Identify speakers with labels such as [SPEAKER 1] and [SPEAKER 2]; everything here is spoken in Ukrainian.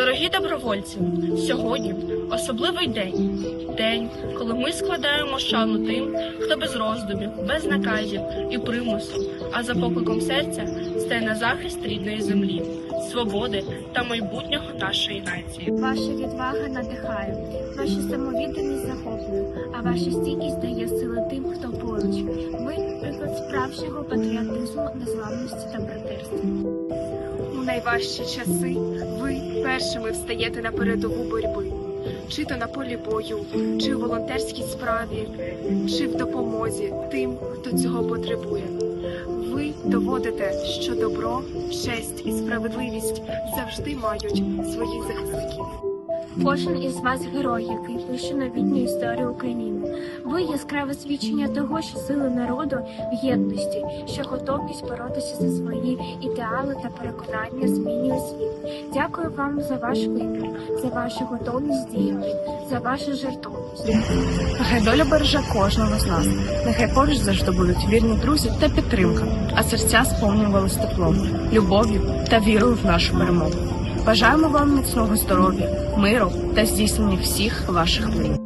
[SPEAKER 1] Дорогі добровольці, сьогодні особливий день. День, коли ми складаємо шану тим, хто без роздумів, без наказів і примусу, а за покликом серця стає на захист рідної землі, свободи та майбутнього нашої нації.
[SPEAKER 2] Ваша відвага надихає, ваша самовідданість захоплює, а ваша стійкість дає сили тим, хто поруч. Ви приклад справжнього патріотизму, незламності та братерства.
[SPEAKER 3] У найважчі часи ви першими встаєте на передову боротьби, чи то на полі бою, чи в волонтерській справі, чи в допомозі тим, хто цього потребує. Ви доводите, що добро, честь і справедливість завжди мають своїх захисників.
[SPEAKER 2] Кожен із вас герой, який пише новітню історію України. Ви яскраве свідчення того, що сили народу в єдності, що готовність боротися за свої ідеали та переконання змінює світ. Дякую вам за ваш вибір, за вашу готовність діяти, за вашу жертовність.
[SPEAKER 4] Нехай доля береже кожного з нас. Нехай поруч завжди будуть вірні друзі та підтримка, а серця сповнювались теплом, любов'ю та вірою в нашу перемогу. Бажаємо вам міцного здоров'я, миру та здійснення всіх ваших планів.